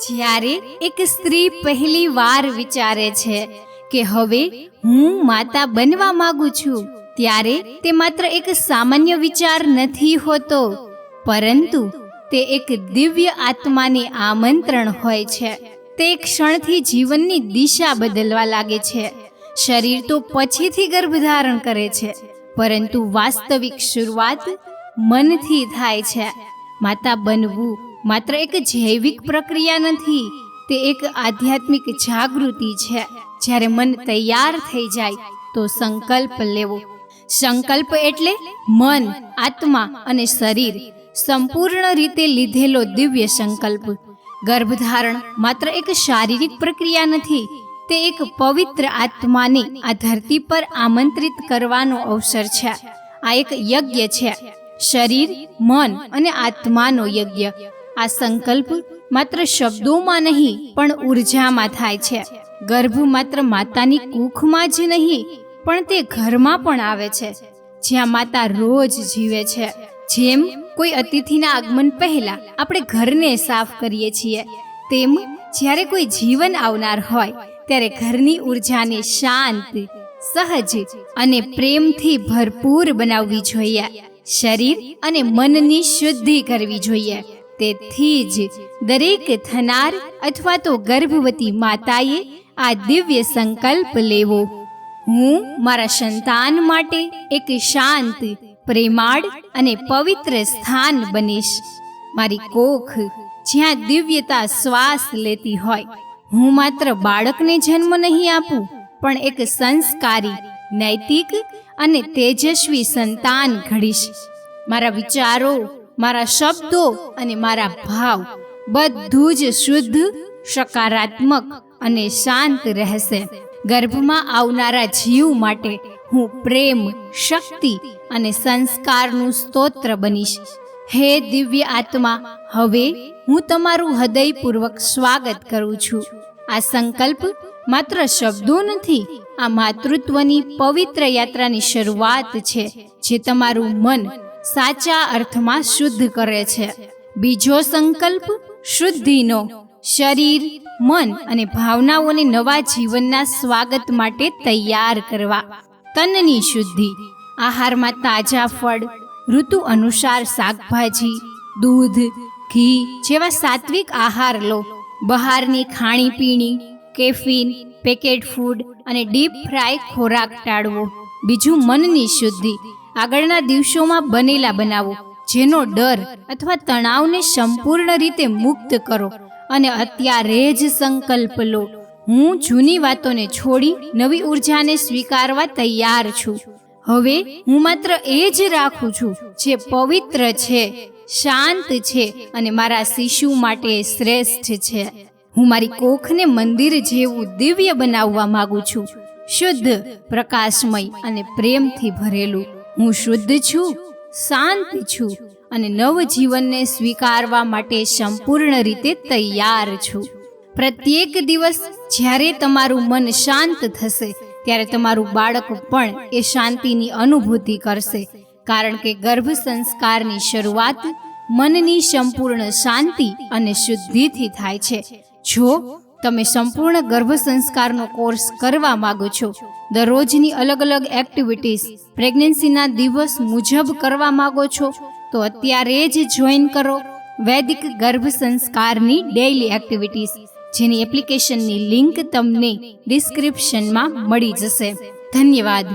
જ્યારે એક સ્ત્રી પહેલી વાર વિચારે છે કે હવે હું માતા બનવા માંગુ છું, ત્યારે તે માત્ર એક સામાન્ય વિચાર નથી હોતો, પરંતુ તે એક દિવ્ય આત્માની આમંત્રણ હોય છે. તે ક્ષણથી જીવનની દિશા બદલવા લાગે છે. શરીર તો પછીથી ગર્ભધારણ કરે છે, પરંતુ વાસ્તવિક શરૂઆત મનથી થાય છે. માતા બનવું માત્ર એક જૈવિક પ્રક્રિયા નથી, તે એક આધ્યાત્મિક જાગૃતિ છે. જ્યારે મન તૈયાર થઈ જાય, તો સંકલ્પ લેવો. સંકલ્પ એટલે મન, આત્મા અને શરીર સંપૂર્ણ રીતે લીધેલો દિવ્ય સંકલ્પ. ગર્ભધારણ માત્ર એક શારીરિક પ્રક્રિયા નથી, તે એક પવિત્ર આત્માને આ ધરતી પર આમંત્રિત કરવાનો અવસર છે. આ એક યજ્ઞ છે. શરીર, મન અને આત્માનો યજ્ઞ. આ સંકલ્પ માત્ર શબ્દોમાં નહીં, પણ ઉર્જામાં થાય છે. ગર્ભ માત્ર માતાની કુખમાં જ નહીં, પણ તે ઘરમાં પણ આવે છે. જ્યાં માતા રોજ જીવે છે. જેમ કોઈ અતિથિના આગમન પહેલા આપણે ઘરને સાફ કરીએ છીએ, તેમ જ્યારે કોઈ જીવન આવનાર હોય, ત્યારે ઘરની ઉર્જાને શાંત, સહજ અને પ્રેમથી ભરપૂર બનાવવી જોઈએ. શરીર અને મનની શુદ્ધિ કરવી જોઈએ. તેથી જ દરેક થનાર અથવા તો ગર્ભવતી માતાએ આ દિવ્ય સંકલ્પ લેવો. હું મારા સંતાન માટે એક શાંત, પ્રેમાળ અને પવિત્ર સ્થાન બનીશ. મારી કોખ જ્યાં દિવ્યતા શ્વાસ લેતી હોય. હું માત્ર બાળકને જન્મ નહીં આપું, પણ એક સંસ્કારી, નૈતિક અને તેજસ્વી સંતાન ઘડીશ. મારા વિચારો મારા શબ્દો અને મારા ભાવ બધું જ શુદ્ધ, સકારાત્મક અને શાંત રહેશે. ગર્ભમાં આવનારા જીવ માટે હું પ્રેમ, શક્તિ અને સંસ્કારનું સ્તોત્ર બનીશ. હે દિવ્ય આત્મા, હવે હું તમારું હૃદયપૂર્વક સ્વાગત કરું છું. આ સંકલ્પ માત્ર શબ્દો નથી, આ માતૃત્વની પવિત્ર યાત્રાની શરૂઆત છે, જે તમારું મન સાચા અર્થમાં શુદ્ધ કરે છે. બીજો સંકલ્પ શુદ્ધિનો. શરીર, મન અને ભાવનાઓને નવા જીવનના સ્વાગત માટે તૈયાર કરવા. તનની શુદ્ધિ. આહારમાં તાજા ફળ, ઋતુ અનુસાર શાકભાજી, દૂધ, ઘી જેવા સાત્વિક આહાર લો. બહારની ખાણીપીણી, કેફીન, પેકેટ ફૂડ અને ડીપ ફ્રાય ખોરાક ટાળવો. બીજું મનની શુદ્ધિ. આગળના દિવસોમાં બનેલા બનાવો, જેનો ડર અથવા તણાવને સંપૂર્ણ રીતે મુક્ત કરો. અને અત્યારે જ સંકલ્પ લો, હું જૂની વાતોને છોડી નવી ઉર્જાને સ્વીકારવા તૈયાર છું. હવે હું માત્ર એ જ રાખું છું, જે પવિત્ર છે, શાંત છે અને મારા શિશુ માટે શ્રેષ્ઠ છે. હું મારી કોખને મંદિર જેવું દિવ્ય બનાવવા માંગુ છું, શુદ્ધ, પ્રકાશમય અને પ્રેમથી ભરેલું. હું શુદ્ધ છું, શાંત છું અને નવજીવનને સ્વીકારવા માટે સંપૂર્ણ રીતે તૈયાર છું. પ્રત્યેક દિવસ જ્યારે તમારું મન શાંત થશે, ત્યારે તમારું બાળક પણ એ શાંતિની અનુભૂતિ કરશે. કારણ કે ગર્ભ સંસ્કારની શરૂઆત મનની સંપૂર્ણ શાંતિ અને શુદ્ધિથી થાય છે. જો તમે સંપૂર્ણ ગર્ભ સંસ્કારનો કોર્સ કરવા માંગો છો. દરરોજની અલગ અલગ એક્ટિવિટીઝ પ્રેગ્નન્સીના દિવસ મુજબ કરવા માંગો છો, તો અત્યારે જ જોઈન કરો વૈદિક ગર્ભ સંસ્કારની ડેઇલી એક્ટિવિટીઝ, જેની એપ્લિકેશનની લિંક તમને ડિસ્ક્રિપ્શનમાં મળી જશે. ધન્યવાદ.